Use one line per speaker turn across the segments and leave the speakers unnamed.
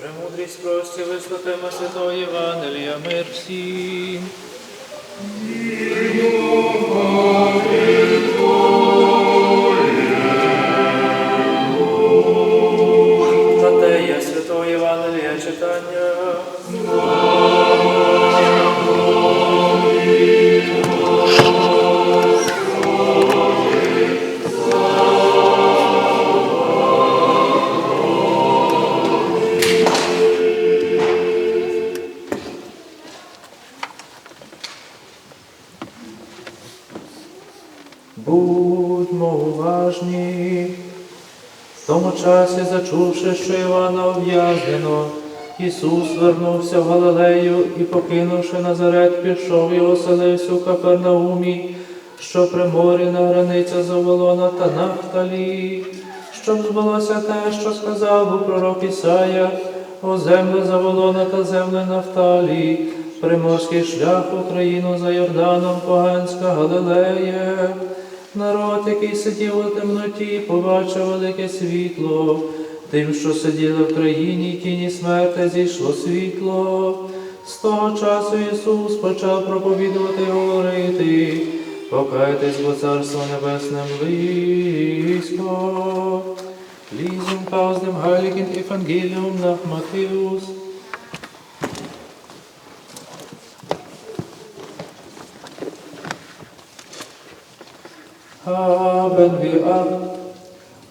Премудрість прості, вислухаймо Святого Євангелія, мир всім. Тому часі, зачувши, що Івана ув'язнено, Ісус вернувся в Галилею і, покинувши Назарет, пішов і оселився у Капернаумі, що при морі на границя Заволона та Нафталі, щоб збулося те, що сказав був пророк Ісая, о земле Заволона та земле Нафталі, приморський шлях Україну за Йорданом, поганська Галилея. Народ, який сидів у темноті, побачив велике світло. Тим, що сиділи в країні тіні смерти, зійшло світло. З того часу Ісус почав проповідувати і говорити. Покайтесь, бо царство небесне близько. Aus dem Heiligen Evangelium nach Matthäus. Haben wir ab,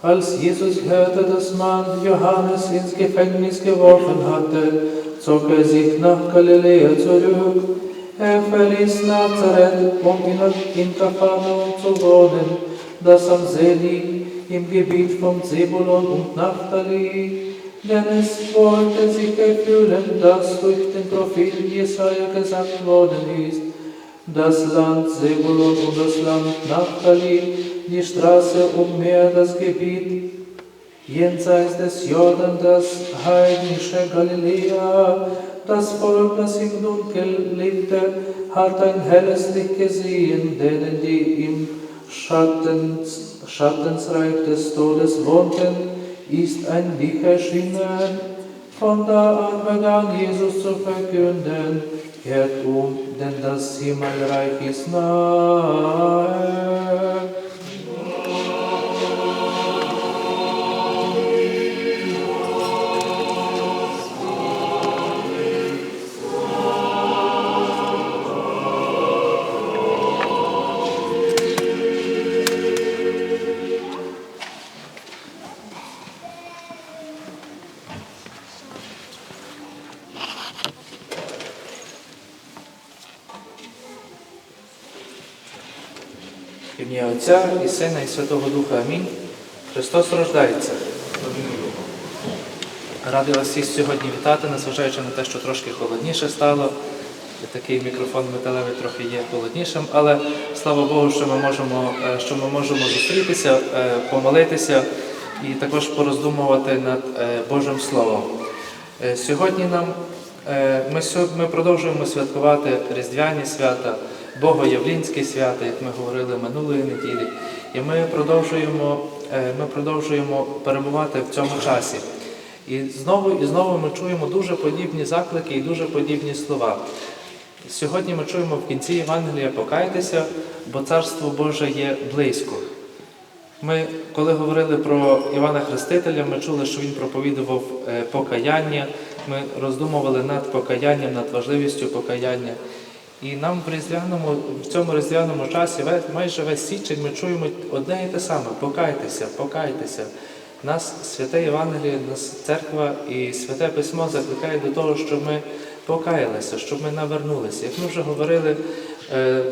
als Jesus hörte, dass man Johannes ins Gefängnis geworfen hatte, zog er sich nach Galiläa zurück. Er verließ Nazareth, um in, Kapharnaum zu wohnen, das am See liegt, im Gebiet von Zebulon und Naphtali. Denn es wollte sich erfüllen, das durch den Propheten Jesaja gesagt worden ist. Das Land Zebulon und das Land Naphtali, die Straße umher das Gebiet, jenseits des Jordan das heidnische Galiläa. Das Volk, das im Dunkel lebte, hat ein helles Licht gesehen, denen die im Schatten, Schattensreich des Todes wohnten, ist ein Licht erschienen. Von da an begann Jesus zu verkünden, kehrt um, denn das Himmelreich ist nahe. Ім'я Отця і Сина і Святого Духа. Амінь. Христос рождається. Радий вас всіх сьогодні вітати, незважаючи на те, що трошки холодніше стало. Такий мікрофон металевий трохи є холоднішим, але слава Богу, що ми можемо, е, що ми можемо зустрітися, е, помолитися і також пороздумувати над е, Божим Словом. Сьогодні нам ми, ми продовжуємо святкувати Різдвяні свята, Богоявлінські свята, як ми говорили минулої неділі. І ми продовжуємо, е, ми продовжуємо перебувати в цьому часі. І знову і знову ми чуємо дуже подібні заклики і дуже подібні слова. Сьогодні ми чуємо в кінці Євангелія покайтеся, бо Царство Боже є близько. Ми, коли говорили про Івана Хрестителя, ми чули, що він проповідував е, покаяння. Ми роздумували над покаянням, над важливістю покаяння. І нам в різдвяному, в цьому різдвяному часі, майже весь січень, ми чуємо одне і те саме: покайтеся, покайтеся. Нас святе Євангеліє, нас церква і святе письмо закликає до того, щоб ми покаялися, щоб ми навернулися. Як ми вже говорили е, е,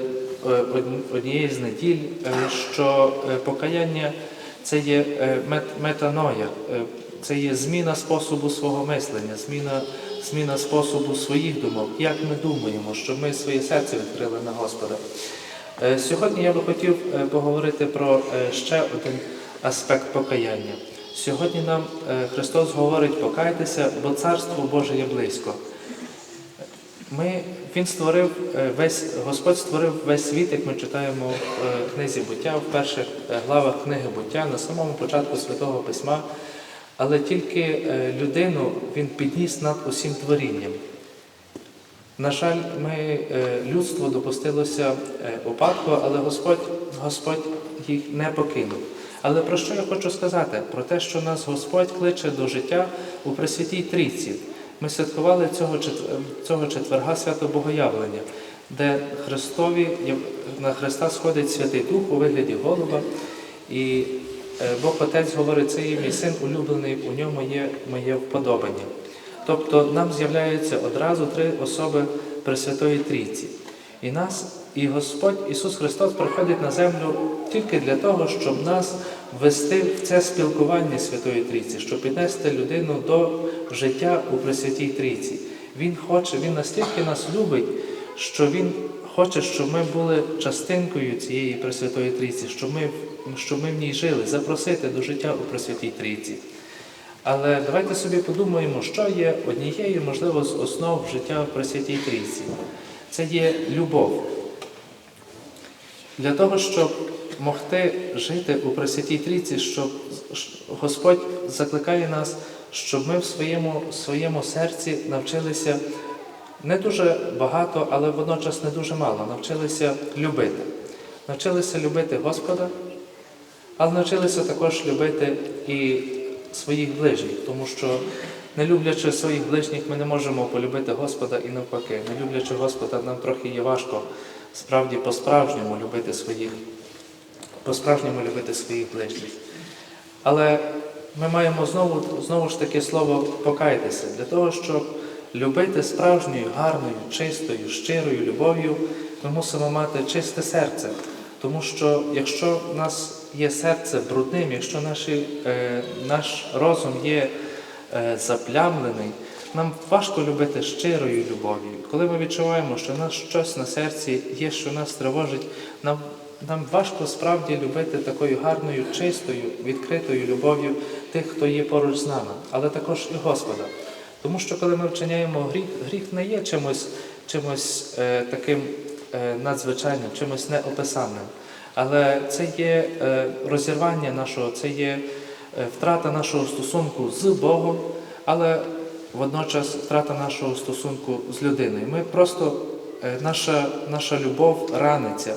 однієї з неділь, е, що покаяння це є метаноя, це є зміна способу свого мислення, зміна, зміна способу своїх думок, як ми думаємо, щоб ми своє серце відкрили на Господа. Е, Сьогодні я би хотів е, поговорити про е, ще один аспект покаяння. Сьогодні нам Христос говорить покайтеся, бо Царство Боже є близько. Ми, він створив весь, Господь створив весь світ, як ми читаємо в книзі буття, в перших главах книги буття, на самому початку Святого Письма. Але тільки е, людину Він підніс над усім творінням. На жаль, ми, е, людство допустилося е, упадку, але Господь, Господь їх не покинув. Але про що я хочу сказати? Про те, що нас Господь кличе до життя у Пресвятій Трійці. Ми святкували цього, цього четверга свято Богоявлення, де Христові, на Христа сходить Святий Дух у вигляді голуба, і е, Бог Отець говорить, це є мій син улюблений, у ньому є моє вподобання. Тобто нам з'являються одразу три особи Пресвятої Трійці. І нас, і Господь Ісус Христос приходить на землю тільки для того, щоб нас ввести в це спілкування Святої Трійці, щоб піднести людину до життя у Пресвятій Трійці. Він хоче, Він настільки нас любить, що Він хоче, щоб ми були частинкою цієї Пресвятої Трійці, щоб ми, щоб ми в ній жили, запросити до життя у Пресвятій Трійці. Але давайте собі подумаємо, що є однією, можливо, з основ життя в Пресвятій Трійці. Це є любов. Для того, щоб могти жити у Пресвятій Трійці, щоб Господь закликає нас, щоб ми в своєму, своєму серці навчилися не дуже багато, але водночас не дуже мало, навчилися любити. Навчилися любити Господа, але навчилися також любити і своїх ближніх, тому що не люблячи своїх ближніх, ми не можемо полюбити Господа і навпаки. Не люблячи Господа, нам трохи є важко справді по-справжньому любити своїх, по-справжньому любити своїх ближніх. Але ми маємо знову, знову ж таки слово покайтеся для того, щоб любити справжньою, гарною, чистою, щирою любов'ю, ми мусимо мати чисте серце. Тому що якщо в нас є серце брудним, якщо наші, е, наш розум є е, заплямлений, нам важко любити щирою любов'ю. Коли ми відчуваємо, що в нас щось на серці є, що нас тривожить, нам, нам важко справді любити такою гарною, чистою, відкритою любов'ю тих, хто є поруч з нами, але також і Господа. Тому що коли ми вчиняємо гріх, гріх не є чимось, чимось е, таким е, надзвичайним, чимось неописаним. Але це є е, розірвання нашого, це є е, втрата нашого стосунку з Богом, але водночас втрата нашого стосунку з людиною. Ми просто, е, наша, наша любов раниться.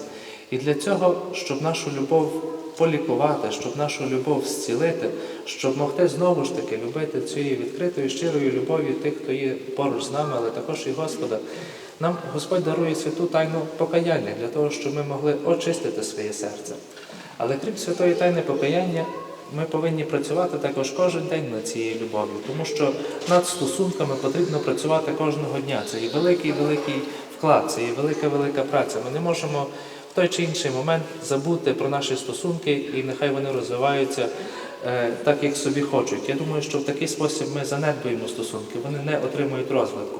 І для цього, щоб нашу любов полікувати, щоб нашу любов зцілити, щоб могти знову ж таки любити цією відкритою, щирою любов'ю тих, хто є поруч з нами, але також і Господа. Нам Господь дарує святу тайну покаяння для того, щоб ми могли очистити своє серце. Але крім святої тайни покаяння, ми повинні працювати також кожен день над цією любов'ю, тому що над стосунками потрібно працювати кожного дня. Це є великий великий вклад, це є велика велика праця. Ми не можемо в той чи інший момент забути про наші стосунки, і нехай вони розвиваються так, як собі хочуть. Я думаю, що в такий спосіб ми занедбуємо стосунки, вони не отримують розвитку.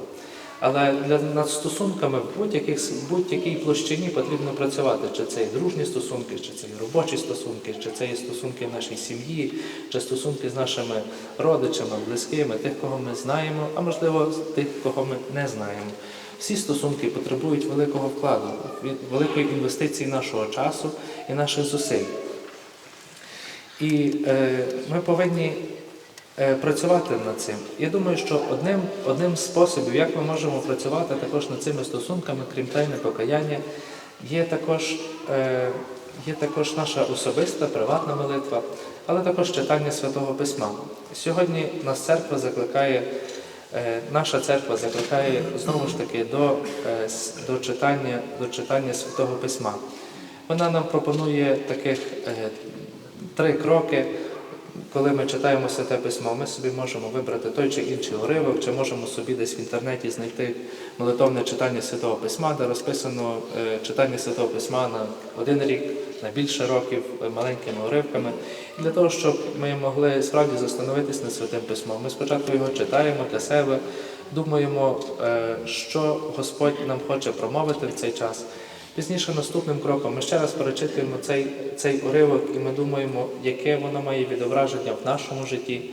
Але для над стосунками в будь-яких в будь-якій площині потрібно працювати, чи це є дружні стосунки, чи це є робочі стосунки, чи це є стосунки в нашій сім'ї, чи стосунки з нашими родичами, близькими, тих, кого ми знаємо, а можливо тих, кого ми не знаємо. Всі стосунки потребують великого вкладу, великої інвестиції нашого часу і наших зусиль. І е, ми повинні е, працювати над цим. Я думаю, що одним, одним з способів, як ми можемо працювати також над цими стосунками, крім тайни покаяння, є також, е, є також наша особиста приватна молитва, але також читання Святого Письма. Сьогодні нас церква закликає, е, наша церква закликає знову ж таки до, е, до, читання, до читання Святого Письма. Вона нам пропонує таких е, три кроки, коли ми читаємо святе письмо, ми собі можемо вибрати той чи інший уривок, чи можемо собі десь в інтернеті знайти молитовне читання святого письма, де розписано е, читання святого письма на один рік, на більше років е, маленькими уривками. І для того, щоб ми могли справді застановитись над святим письмом. Ми спочатку його читаємо для себе, думаємо, е, що Господь нам хоче промовити в цей час. Пізніше наступним кроком ми ще раз перечитуємо цей, цей уривок і ми думаємо, яке воно має відображення в нашому житті.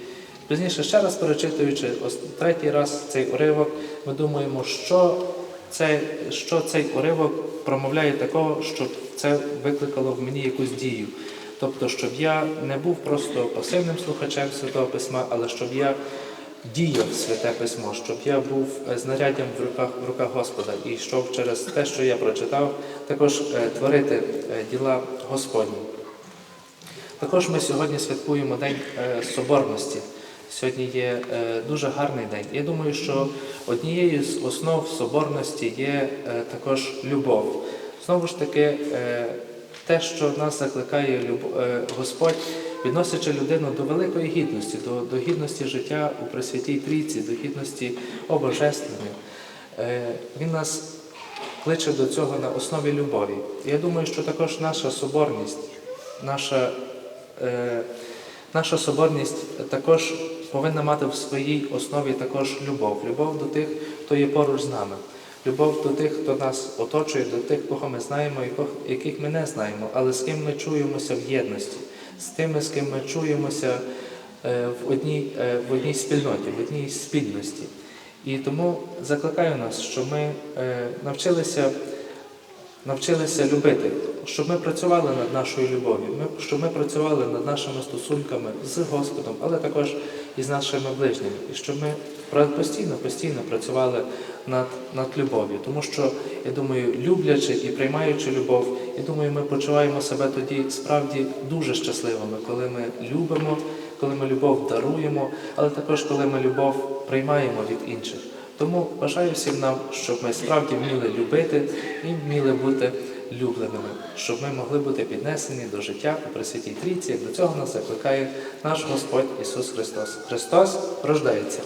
Пізніше ще раз перечитуючи ось третій раз цей уривок, ми думаємо, що, це, що цей уривок промовляє такого, щоб це викликало в мені якусь дію. Тобто, щоб я не був просто пасивним слухачем Святого Письма, але щоб я діяв святе письмо, щоб я був е, знаряддям в руках, в руках Господа і йшов через те, що я прочитав, також е, творити е, діла Господні. Також ми сьогодні святкуємо День Соборності. Сьогодні є дуже гарний день. Я думаю, що однією з основ соборності є також любов. Знову ж таки, те, що нас закликає Господь, відносячи людину до великої гідності, до, до гідності життя у Пресвятій Трійці, до гідності обожественної. Е, Він нас кличе до цього на основі любові. Я думаю, що також наша соборність, наша, е, наша соборність також повинна мати в своїй основі також любов. Любов до тих, хто є поруч з нами. Любов до тих, хто нас оточує, до тих, кого ми знаємо яких ми не знаємо, але з ким ми чуємося в єдності, з тими, з ким ми чуємося е, в одній, е, в одній спільноті, в одній спільності. І тому закликаю нас, щоб ми е, навчилися, навчилися любити, щоб ми працювали над нашою любов'ю, щоб ми працювали над нашими стосунками з Господом, але також і з нашими ближніми, і щоб ми постійно, постійно працювали над, над любов'ю. Тому що, я думаю, люблячи і приймаючи любов, я думаю, ми почуваємо себе тоді справді дуже щасливими, коли ми любимо, коли ми любов даруємо, але також коли ми любов приймаємо від інших. Тому бажаю всім нам, щоб ми справді вміли любити і вміли бути любленими, щоб ми могли бути піднесені до життя у Пресвятій Трійці, як до цього нас закликає наш Господь Ісус Христос. Христос рождається.